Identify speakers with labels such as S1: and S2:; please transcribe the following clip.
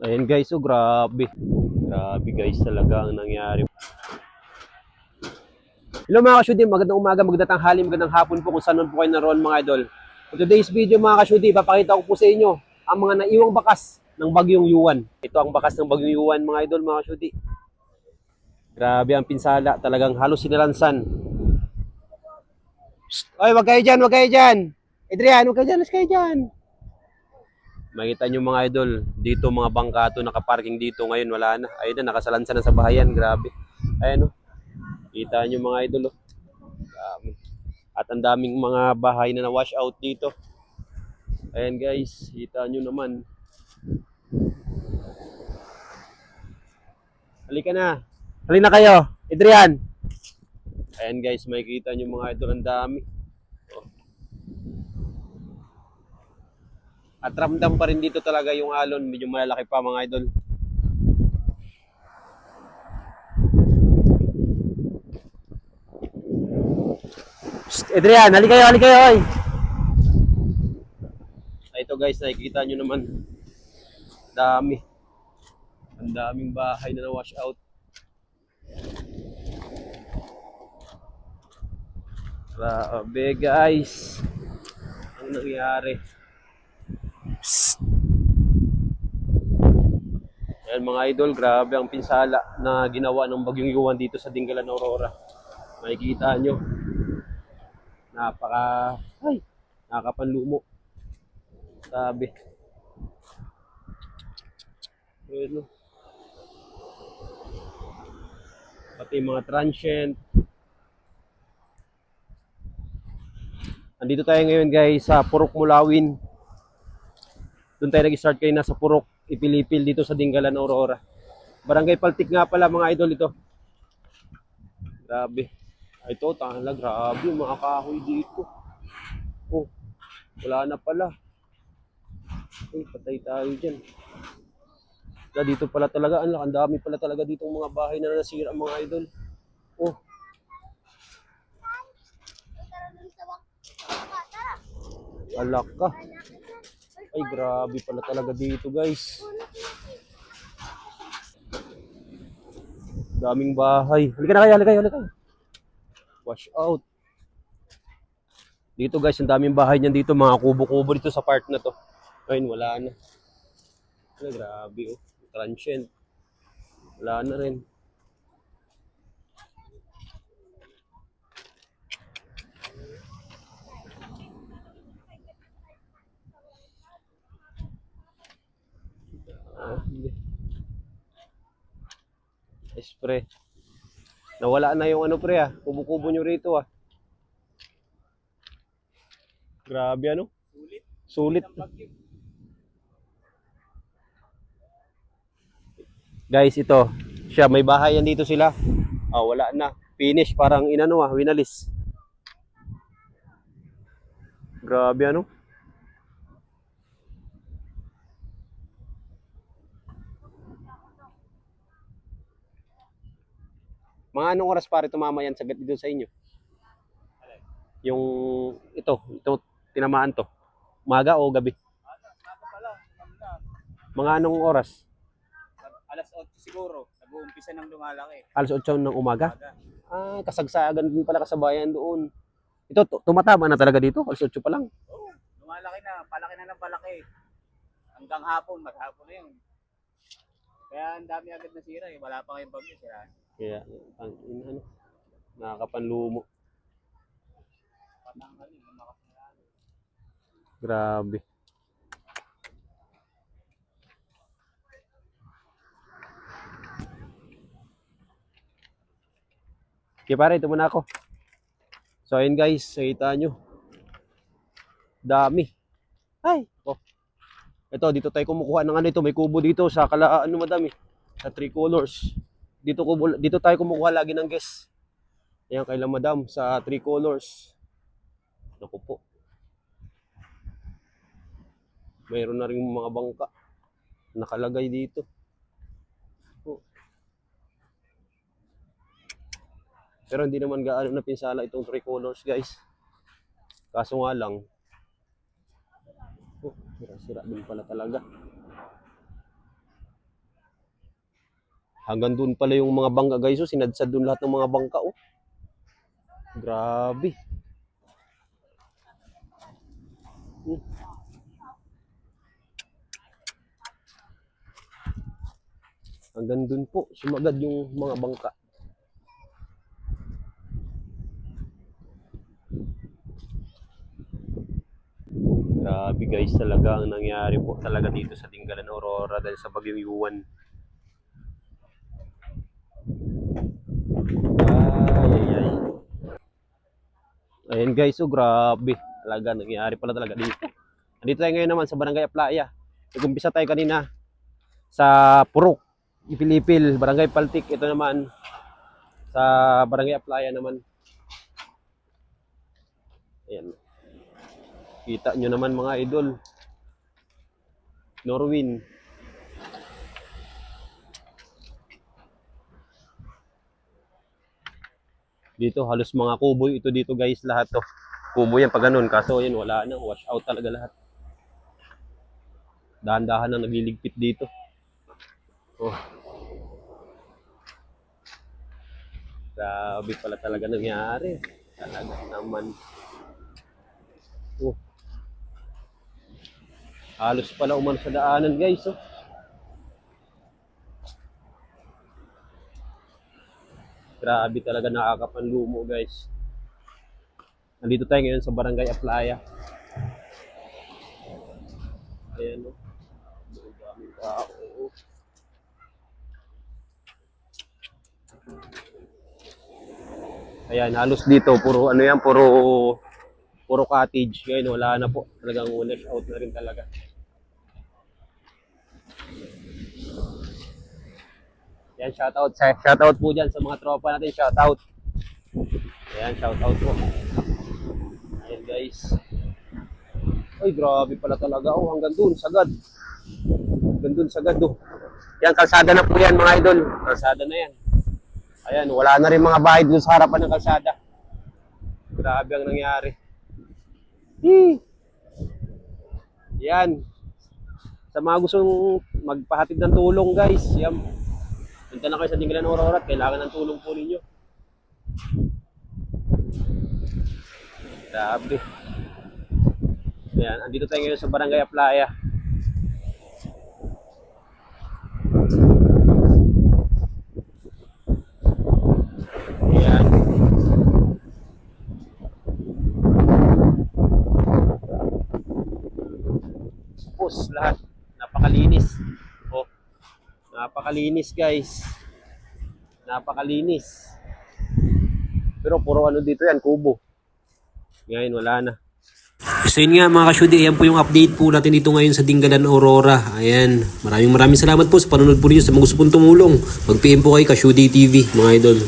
S1: Ayan guys, oh grabe. Grabe guys talaga ang nangyari. Hello mga kasyudi, magandang umaga, magandang tanghali, magandang hapon po kung saan po kayo naroon mga idol. For today's video mga kasyudi, papakita ko po sa inyo ang mga naiwang bakas ng Bagyong Yuan. Ito ang bakas ng Bagyong Yuan mga idol mga kasyudi. Grabe ang pinsala, talagang halos sinilansan. Oy, wag kayo dyan, wag kayo dyan! Adrian, wag kayo dyan, wag kayo dyan! Makita nyo mga idol, dito mga bangkato nakaparking dito ngayon, wala na. Ayun na, nakasalansan na sa bahayan, grabe. Ayan o. Kita nyo mga idol o. Dami. At ang daming mga bahay na na-wash out dito. Ayan guys, kita nyo naman. Halika na. Halika na kayo. Adrian. Ayan guys, makikita nyo mga idol, ang dami. At ramdam pa rin dito talaga yung alon, medyo malalaki pa mga idol. Psst, Adrian, halika kayo, halika kayo, oy. Ay, Ito guys, nakikita nyo naman. Dami. Ang daming bahay na na-wash out. Grabe guys. Ang nangyari. Ayan mga idol, grabe ang pinsala na ginawa ng Bagyong Yuan dito sa Dingalan, Aurora. Makikita nyo. Napaka, ay, nakapanlumo. Sabi. Ayan o. Pati mga transient. Andito tayo ngayon guys sa Purok Mulawin. Doon tayo nag-start kayo na sa Purok, Ipilipil dito sa Dingalan, Aurora. Barangay Paltik nga pala mga idol ito. Grabe. Ito, tala, grabe yung mga kahoy dito. Oh, wala na pala. Ay, patay tayo dyan. Na dito pala talaga, ang ang dami pala talaga dito mga bahay na nasira mga idol. Oh, alak ka. Ay, grabe pala talaga dito, guys. Daming bahay. Halika na kayo, halika halika. Wash out. Dito guys, ang daming bahay niyan dito, mga kubo-kubo dito sa part na to. Ayun, wala na. Ay, grabe oh. Transient. Wala na rin. Ah, hindi. Yes, pre. Nawala na yung ano pre ah. Kubo-kubo nyo rito ah. Grabe ano? Sulit. Sulit. Guys, ito. Siya, may bahay yan dito sila. Ah, wala na. Finish, parang inano ah, winalis. Grabe ano? Mga anong oras pare tumama yan sa dito sa inyo? Yung ito, ito tinamaan to. Umaga o gabi? Mga anong oras?
S2: Alas 8 siguro, nag-uumpisa ng lumalaki.
S1: Alas 8 ng umaga?
S2: Umaga.
S1: Ah, kasagsagan din pala kasabayan doon. Ito, tu- tumatama na talaga dito. Alas 8 pa lang.
S2: Oo, lumalaki na, palaki na ng palaki. Hanggang hapon, maghapon na yun. Kaya ang dami agad na sira eh, wala pa kayong bagyo sira.
S1: Kaya, ang in, ano, nakakapanlumo. Grabe. Okay pare, ito muna ako. So ayun guys, nakita nyo. Dami. Ay! Oh. Ito, dito tayo kumukuha ng ano ito. May kubo dito sa kala, ano madami. Sa three colors. Dito, kubo, dito tayo kumukuha lagi ng guest. Ayan, kay La Madam sa three colors. Naku po. Mayroon na rin mga bangka nakalagay dito. Oh. Pero hindi naman gaano na pinsala itong three colors, guys. Kaso nga lang, oh, sira-sira din pala talaga. Hanggang doon pala yung mga bangka guys. Oh, sinadsad doon lahat ng mga bangka. Oh. Grabe. Hmm. Hanggang doon po, sumagad yung mga bangka. Grabe guys, talaga ang nangyari po talaga dito sa Dingalan Aurora dahil sa bagyong Yuan. Ay, ay, ay. Ayan guys, oh grabe. Talaga nangyari pala talaga dito. Andito tayo ngayon naman sa Barangay Aplaya. Nag-umpisa tayo kanina sa Purok, Ipilipil, Barangay Paltik. Ito naman sa Barangay Aplaya naman. Ayan. Kita nyo naman mga idol. Norwin. Dito halos mga kubo ito dito guys lahat to. Kubo yan pag ganun kaso yan wala na wash out talaga lahat. Dahan-dahan na nagliligpit dito. Oh. Grabe pala talaga nangyari. Talaga naman. Oh. Halos pala umano sa daanan guys. Oh. Grabe talaga nakakapanlumo guys. Nandito tayo ngayon sa Barangay Aplaya. Ayan o. Ang daming tao. oh. Ayan, halos dito puro ano yan, puro puro cottage. Ngayon wala na po. Talagang wash out na rin talaga. Yan, shoutout. Shoutout po dyan sa mga tropa natin. Shoutout. Ayan, shoutout po. Ayan guys. Ay, grabe pala talaga. Oh, hanggang dun, sagad. Hanggang dun, sagad. Oh. Yan, kalsada na po yan mga idol. Kalsada na yan. Ayan, wala na rin mga bahay dun sa harapan ng kalsada. Grabe ang nangyari. Hmm. Yan. Sa mga gustong magpahatid ng tulong guys, yan. Punta na kayo sa Dingalan Aurora at kailangan ng tulong po ninyo. Grabe. Ayan, andito tayo ngayon sa Barangay Aplaya. Ayan. Pus lahat. Napakalinis. Napakalinis guys. Napakalinis. Pero puro ano dito yan, kubo. Ngayon wala na.
S3: So yun nga mga kasyudi, ayan po yung update po natin dito ngayon sa Dingalan Aurora. Ayan, maraming maraming salamat po sa panonood po ninyo. Sa mga gusto pong tumulong, mag-PM po kay Kasyudi TV mga idol.